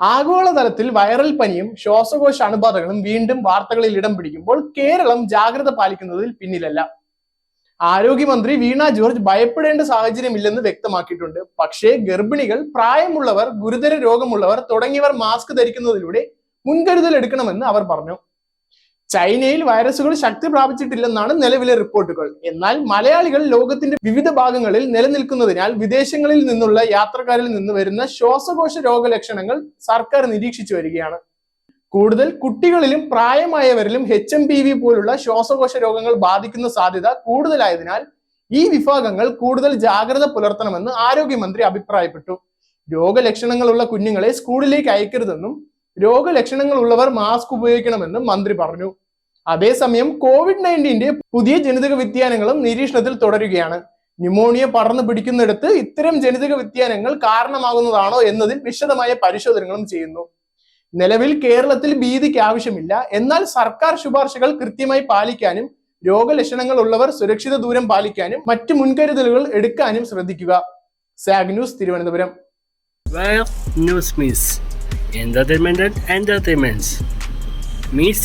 ആഗോളതലത്തിൽ വൈറൽ പനിയും ശ്വാസകോശ അണുബാധകളും വീണ്ടും വാർത്തകളിൽ ഇടം പിടിക്കുമ്പോൾ കേരളം ജാഗ്രത പാലിക്കുന്നതിൽ പിന്നിലല്ല. ആരോഗ്യമന്ത്രി വീണ ജോർജ് ഭയപ്പെടേണ്ട സാഹചര്യമില്ലെന്ന് വ്യക്തമാക്കിയിട്ടുണ്ട്. പക്ഷേ ഗർഭിണികൾ പ്രായമുള്ളവർ ഗുരുതര രോഗമുള്ളവർ തുടങ്ങിയവർ മാസ്ക് ധരിക്കുന്നതിലൂടെ മുൻകരുതൽ എടുക്കണമെന്ന് അവർ പറഞ്ഞു. ചൈനയിൽ വൈറസുകൾ ശക്തി പ്രാപിച്ചിട്ടില്ലെന്നാണ് നിലവിലെ റിപ്പോർട്ടുകൾ. എന്നാൽ മലയാളികൾ ലോകത്തിന്റെ വിവിധ ഭാഗങ്ങളിൽ നിലനിൽക്കുന്നതിനാൽ വിദേശങ്ങളിൽ നിന്നുള്ള യാത്രക്കാരിൽ നിന്ന് വരുന്ന ശ്വാസകോശ രോഗലക്ഷണങ്ങൾ സർക്കാർ നിരീക്ഷിച്ചു വരികയാണ്. കൂടുതൽ കുട്ടികളിലും പ്രായമായവരിലും എച്ച് എം പി വി പോലുള്ള ശ്വാസകോശ രോഗങ്ങൾ ബാധിക്കുന്ന സാധ്യത കൂടുതലായതിനാൽ ഈ വിഭാഗങ്ങൾ കൂടുതൽ ജാഗ്രത പുലർത്തണമെന്ന് ആരോഗ്യമന്ത്രി അഭിപ്രായപ്പെട്ടു. രോഗലക്ഷണങ്ങളുള്ള കുഞ്ഞുങ്ങളെ സ്കൂളിലേക്ക് അയക്കരുതെന്നും രോഗലക്ഷണങ്ങൾ ഉള്ളവർ മാസ്ക് ഉപയോഗിക്കണമെന്നും മന്ത്രി പറഞ്ഞു. അതേസമയം കോവിഡ് നയന്റീന്റെ പുതിയ ജനിതക വ്യതിയാനങ്ങളും നിരീക്ഷണത്തിൽ തുടരുകയാണ്. ന്യൂമോണിയ പടർന്നു പിടിക്കുന്നിടത്ത് ഇത്തരം ജനിതക വ്യതിയാനങ്ങൾ കാരണമാകുന്നതാണോ എന്നതിൽ വിശദമായ പരിശോധനകളും ചെയ്യുന്നു. നിലവിൽ കേരളത്തിൽ ഭീതിക്ക് ആവശ്യമില്ല. എന്നാൽ സർക്കാർ ശുപാർശകൾ കൃത്യമായി പാലിക്കാനും രോഗലക്ഷണങ്ങൾ ഉള്ളവർ സുരക്ഷിത ദൂരം പാലിക്കാനും മറ്റു മുൻകരുതലുകൾ എടുക്കാനും ശ്രദ്ധിക്കുക. Zag news Thiruvananthapuram. News meets entertainment and meets meets